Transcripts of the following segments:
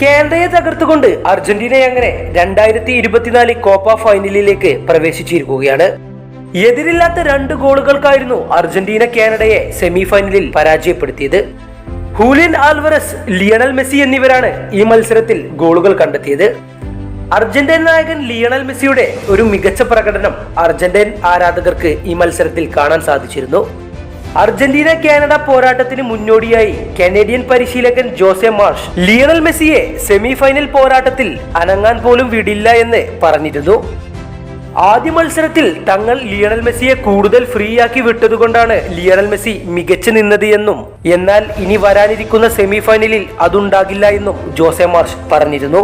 കാനഡയെ തകർത്തുകൊണ്ട് Argentina അങ്ങനെ രണ്ടായിരത്തി ഇരുപത്തിനാല് കോപ്പ ഫൈനലിലേക്ക് പ്രവേശിച്ചിരിക്കുകയാണ്. എതിരില്ലാത്ത രണ്ട് ഗോളുകൾക്കായിരുന്നു അർജന്റീന കാനഡയെ സെമി ഫൈനലിൽ പരാജയപ്പെടുത്തിയത്. ഹൂലിയൻ ആൽവറസ് ലിയണൽ മെസ്സി എന്നിവരാണ് ഈ മത്സരത്തിൽ ഗോളുകൾ കണ്ടെത്തിയത്. അർജന്റീൻ നായകൻ ലിയണൽ മെസ്സിയുടെ ഒരു മികച്ച പ്രകടനം അർജന്റീൻ ആരാധകർക്ക് ഈ മത്സരത്തിൽ കാണാൻ സാധിച്ചിരുന്നു. അർജന്റീന കാനഡ പോരാട്ടത്തിന് മുന്നോടിയായി കനേഡിയൻ പരിശീലകൻ ജോസെ മാർഷ് ലിയണൽ മെസ്സിയെ സെമി ഫൈനൽ പോരാട്ടത്തിൽ അനങ്ങാൻ പോലും വിടില്ല എന്ന് പറഞ്ഞിരുന്നു. ആദ്യ മത്സരത്തിൽ തങ്ങൾ ലിയണൽ മെസ്സിയെ കൂടുതൽ ഫ്രീ ആക്കി വിട്ടതുകൊണ്ടാണ് ലിയണൽ മെസ്സി മികച്ചു നിന്നത് എന്നും എന്നാൽ ഇനി വരാനിരിക്കുന്ന സെമി ഫൈനലിൽ അതുണ്ടാകില്ല എന്നും ജോസെ മാർഷ് പറഞ്ഞിരുന്നു.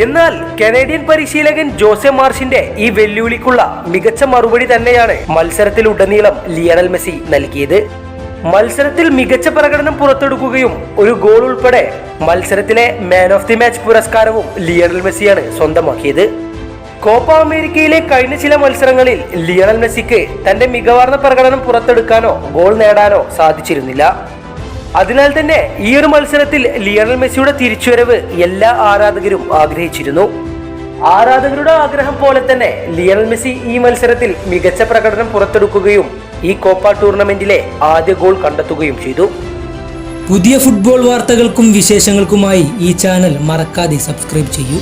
എന്നാൽ കനേഡിയൻ പരിശീലകൻ ജോസെ മാർഷിന്റെ ഈ വെല്ലുവിളിക്കുള്ള മികച്ച മറുപടി തന്നെയാണ് മത്സരത്തിലുടനീളം ലിയണൽ മെസ്സി നൽകിയത്. മത്സരത്തിൽ മികച്ച പ്രകടനം പുറത്തെടുക്കുകയും ഒരു ഗോൾ ഉൾപ്പെടെ മത്സരത്തിലെ മാൻ ഓഫ് ദി മാച്ച് പുരസ്കാരവും ലിയണൽ മെസ്സിയാണ് സ്വന്തമാക്കിയത്. കോപ്പ അമേരിക്കയിലെ കഴിഞ്ഞ ചില മത്സരങ്ങളിൽ ലിയണൽ മെസ്സിക്ക് തന്റെ മികവാർന്ന പ്രകടനം പുറത്തെടുക്കാനോ ഗോൾ നേടാനോ സാധിച്ചിരുന്നില്ല. അതിനാൽ തന്നെ ഈ ഒരു മത്സരത്തിൽ ലിയണൽ മെസ്സിയുടെ തിരിച്ചുവരവ് എല്ലാ ആരാധകരും ആഗ്രഹിച്ചിരുന്നു. ആരാധകരുടെ ആഗ്രഹം പോലെ തന്നെ ലിയണൽ മെസ്സി ഈ മത്സരത്തിൽ മികച്ച പ്രകടനം പുറത്തെടുക്കുകയും ഈ കോപ്പ ടൂർണമെന്റിലെ ആദ്യ ഗോൾ കണ്ടെത്തുകയും ചെയ്തു. പുതിയ ഫുട്ബോൾ വാർത്തകൾക്കും വിശേഷങ്ങൾക്കുമായി ഈ ചാനൽ മറക്കാതെ സബ്സ്ക്രൈബ് ചെയ്യൂ.